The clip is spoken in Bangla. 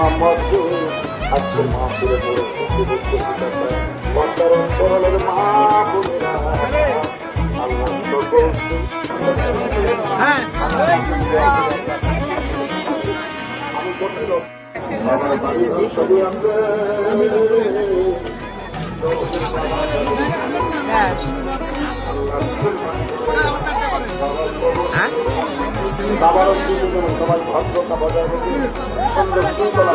ইমাম মসজিদ আজকের মাহফিলে বড় খুশি দেখতে পর্দার অন্তরালের মা বোনেরা আল্লাহ সকলকে আমি করতে আমার বাড়ি ছবি আনবে বাবার যেন সবাই ভদ্রতা বজায় রেখে সুন্দর শৃঙ্খলা